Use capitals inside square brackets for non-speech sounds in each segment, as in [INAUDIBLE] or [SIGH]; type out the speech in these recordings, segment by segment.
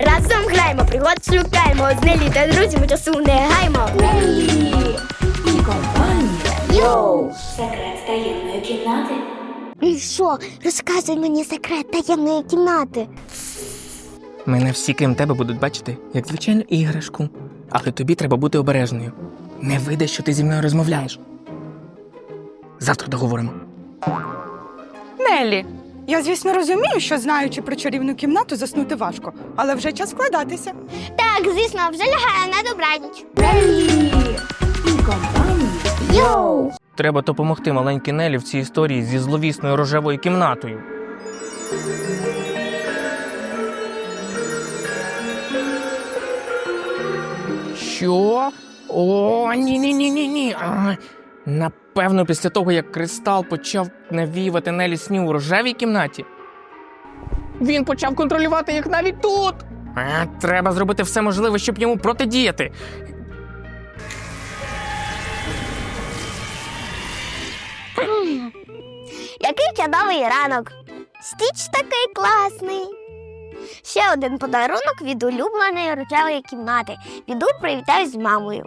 Разом граємо, пригод шукаємо. З Нелі та друзями часу не гаймо. І компанія. Йоу! Секрет таємної кімнати. І що? Розказуй мені секрет таємної кімнати. Мене всі, крім тебе, будуть бачити, як звичайну іграшку. Але тобі треба бути обережною. Не вийде, що ти зі мною розмовляєш. Завтра договоримо. Нелі, я, звісно, розумію, що знаючи про чарівну кімнату, заснути важко, але вже час складатися. Так, звісно, вже лягаю на добраніч. Йоу! Треба допомогти маленькій Нелі в цій історії зі зловісною рожевою кімнатою. Що? О, ні, Напевно, після того, як кристал почав навіювати Нелі снів у рожевій кімнаті. Він почав контролювати їх навіть тут. А, треба зробити все можливе, щоб йому протидіяти. Який чудовий ранок. Стіч такий класний. Ще один подарунок від улюбленої рожевої кімнати. Піду привітаюсь з мамою.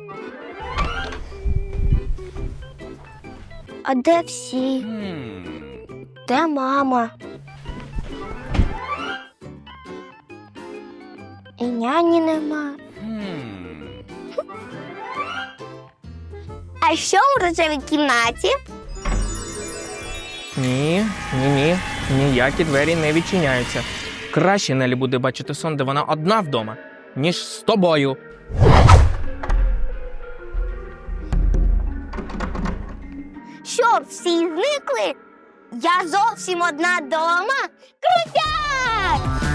А де всі? Де мама? І няні нема. А що у рожевій кімнаті? Ні, ні, ні. Ніякі двері не відчиняються. Краще Нелі буде бачити сон, де вона одна вдома, ніж з тобою. Всі зникли? Я зовсім одна дома? Крутяк!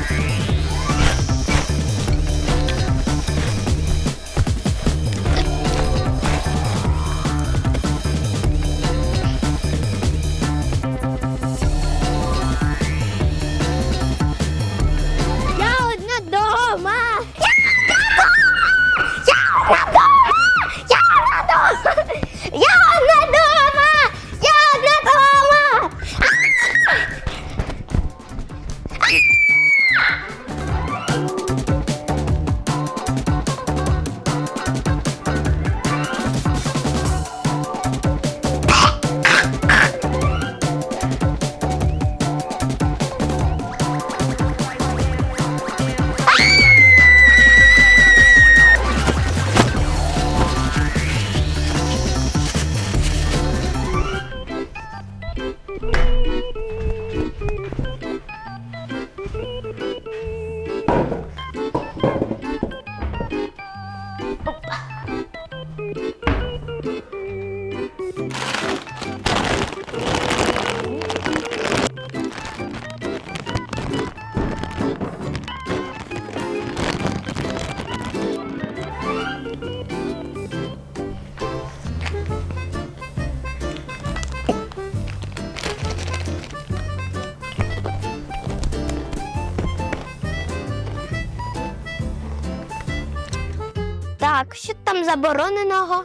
Так, що там забороненого?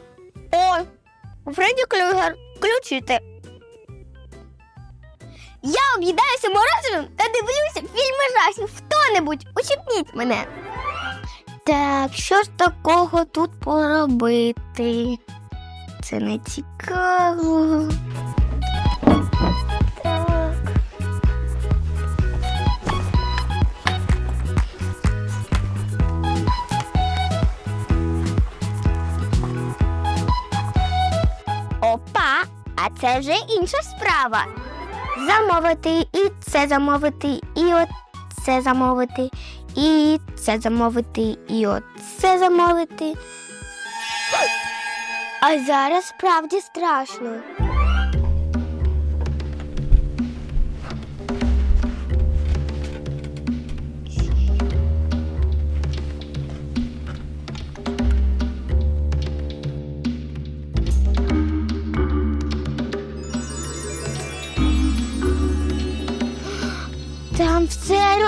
О, Фредді Клюгер, включити. Я об'їдаюся морозивом та дивлюся фільми жахів. Хто-небудь, ущипніть мене. Так, що ж такого тут поробити? Це не цікаво. Вже інша справа. Замовити, і це замовити, і от це замовити, і це замовити, і от це замовити. А зараз справді страшно.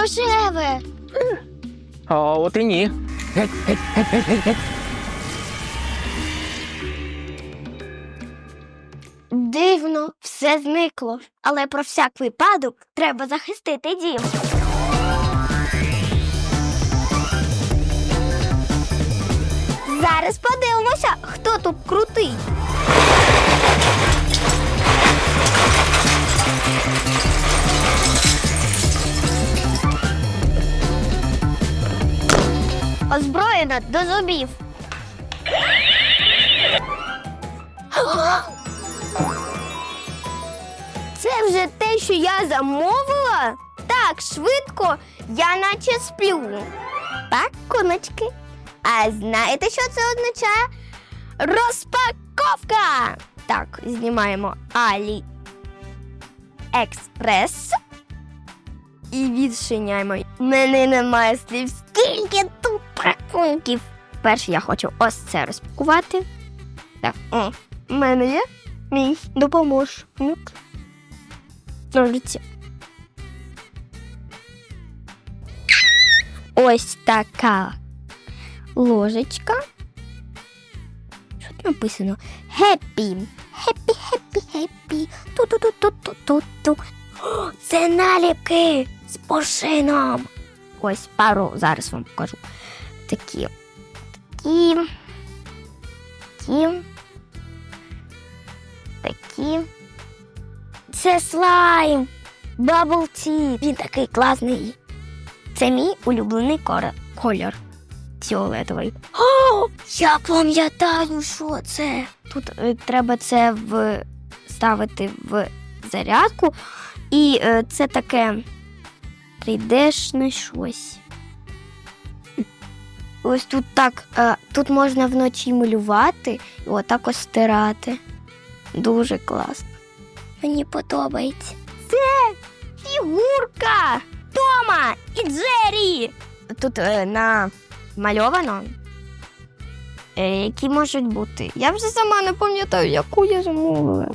рожеве. А от і ні. Дивно, все зникло. Але про всяк випадок треба захистити дім. Зараз подивимося, хто тут крутий. Озброєна до зубів. Це вже те, що я замовила? Так, швидко, я наче сплю. Пакуночки. А знаєте, що це означає? Розпаковка! Так, знімаємо Алі Експрес. І відчиняємо. Мене немає слів. Скільки тут пакунків. Перше я хочу ось це розпакувати. Так, о, у мене є мій допоможник. Ножиці. Ось така ложечка. Що тут написано? Happy. Happy, happy, happy. Ту-ту-ту-ту-ту-ту. Це наліпки з пошином. Ось пару зараз вам покажу. Такі. Такі. Такі. Такі. Це слайм. Bubble Tea. Він такий класний. Це мій улюблений кольор. Фіолетовий. О, я пам'ятаю, що це. Тут е, треба це в... ставити в зарядку. І е, це таке 3D-шне щось. Ось тут так, е, тут можна вночі малювати і отак ось стирати. Дуже класно. Мені подобається. Це фігурка Тома і Джері. Тут е, намальовано. Е, які можуть бути. Я вже сама не пам'ятаю, яку я замовила.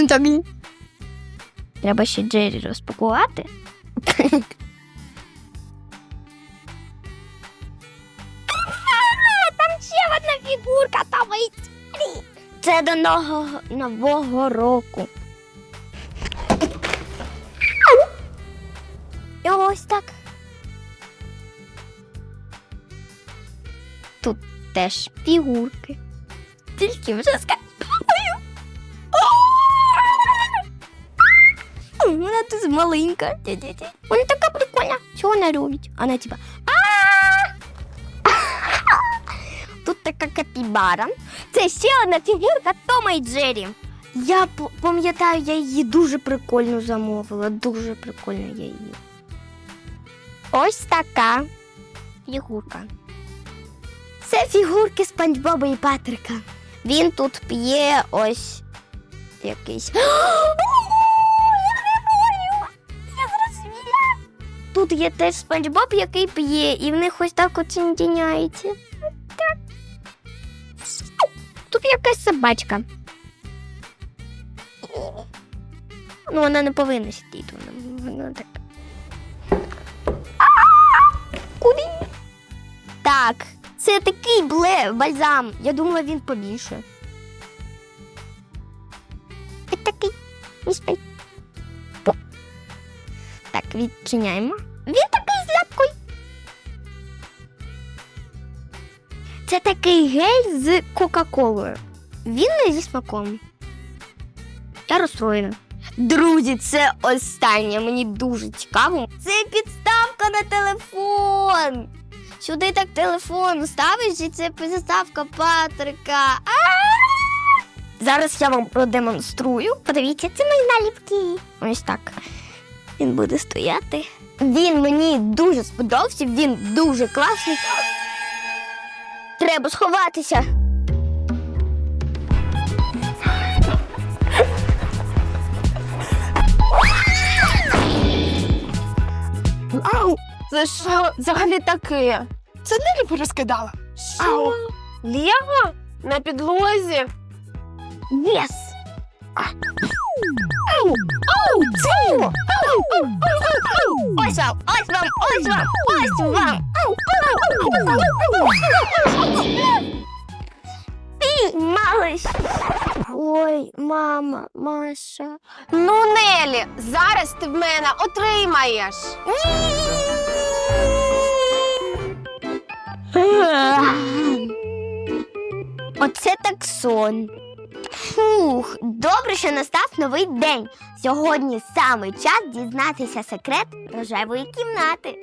Ну так. Треба ще Джері розпакувати. Там ще одна фігурка, там і Джері. Це до нового, нового року. І ось так. Тут теж фігурки. Тільки вже з [LAUGHS] Вона тут маленька. Вона така прикольна. Що вона робить? Вона типа. Тут така капібара. Це ще одна фігурка Тома і Джері. Я пам'ятаю, я її дуже прикольно замовила. Дуже прикольно я її. Ось така фігурка. Це фігурки Спанч Боба і Патрика. Він тут п'є ось якийсь. [GASPS] Тут є теж Спанч Боб, який п'є, і в них ось так от соединяється. Так. Тут якась собачка. Ну, вона не повинна сидіти, вона, вона так. Куди? Так, це такий бле бальзам. Я думала, він побільше. Такий. Так, відчиняємо. Він такий з ляпкою. Це такий гель з Кока-Колою. Він не зі смаком. Я розстроєна. Друзі, це останнє. Мені дуже цікаво. Це підставка на телефон. Сюди так телефон ставиш, і це підставка Патрика. Зараз я вам продемонструю. Подивіться, це мої наліпки. Ось так. Він буде стояти. Він мені дуже сподобався, він дуже класний. Треба сховатися. Ау! Це що взагалі таке? Це Нелі порозкидала. Ау! Лего? На підлозі? Єс! Ось ось вам, Ой, мама, Маша. Ну, Нелі, зараз ти в мене отримаєш. Оце так сон. Фух, добре, що настав новий день. Сьогодні саме час дізнатися секрет рожевої кімнати.